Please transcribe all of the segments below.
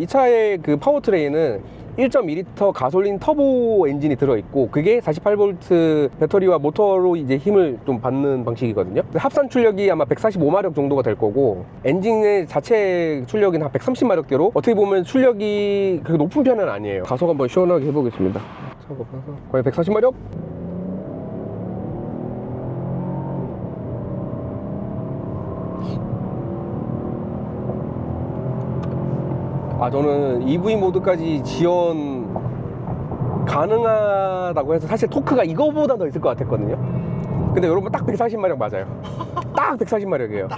이 차의 그 파워트레인은 1.2리터 가솔린 터보 엔진이 들어있고 그게 48V 배터리와 모터로 이제 힘을 좀 받는 방식이거든요. 합산 출력이 아마 145마력 정도가 될 거고 엔진의 자체 출력은 한 130마력대로 어떻게 보면 출력이 그렇게 높은 편은 아니에요. 가속 한번 시원하게 해보겠습니다. 거의 140마력? 아 저는 EV 모드까지 지원 가능하다고 해서 사실 토크가 이거보다 더 있을 것 같았거든요. 근데 여러분 딱 140마력 맞아요. 딱 140마력이에요.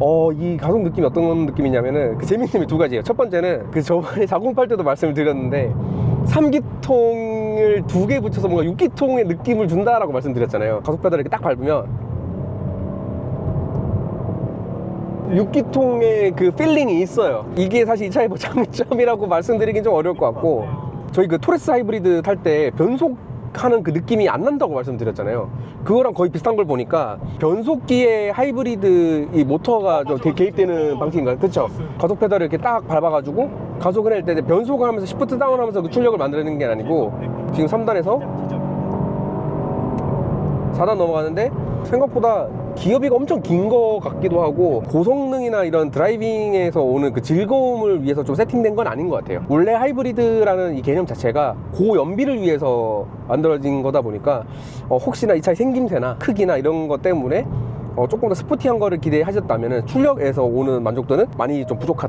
어, 이 가속 느낌이 어떤 느낌이냐면은 그 재밌는 점이 두 가지예요. 첫 번째는 그 저번에 408 때도 말씀을 드렸는데 3기통을 두 개 붙여서 뭔가 6기통의 느낌을 준다라고 말씀드렸잖아요. 가속 페달을 이렇게 딱 밟으면 6기통의 그 필링이 있어요. 이게 사실 이 차의 뭐 장점이라고 말씀드리긴 좀 어려울 것 같고 저희 그 토레스 하이브리드 탈 때 변속 하는 그 느낌이 안 난다고 말씀드렸잖아요. 그거랑 거의 비슷한 걸 보니까 변속기에 하이브리드 이 모터가 좀 개- 개입되는 방식인가요? 그렇죠? 가속 페달을 이렇게 딱 밟아가지고 가속을 할 때 변속을 하면서 시프트 다운 하면서 그 출력을 만들어내는 게 아니고 지금 3단에서 4단 넘어가는데 생각보다 기어비가 엄청 긴거 같기도 하고 고성능이나 이런 드라이빙에서 오는 그 즐거움을 위해서 좀 세팅된 건 아닌 것 같아요. 원래 하이브리드라는 이 개념 자체가 고연비를 위해서 만들어진 거다 보니까 어, 혹시나 이 차의 생김새나 크기나 이런 것 때문에 어, 조금 더 스포티한 거를 기대하셨다면 출력에서 오는 만족도는 많이 좀 부족하다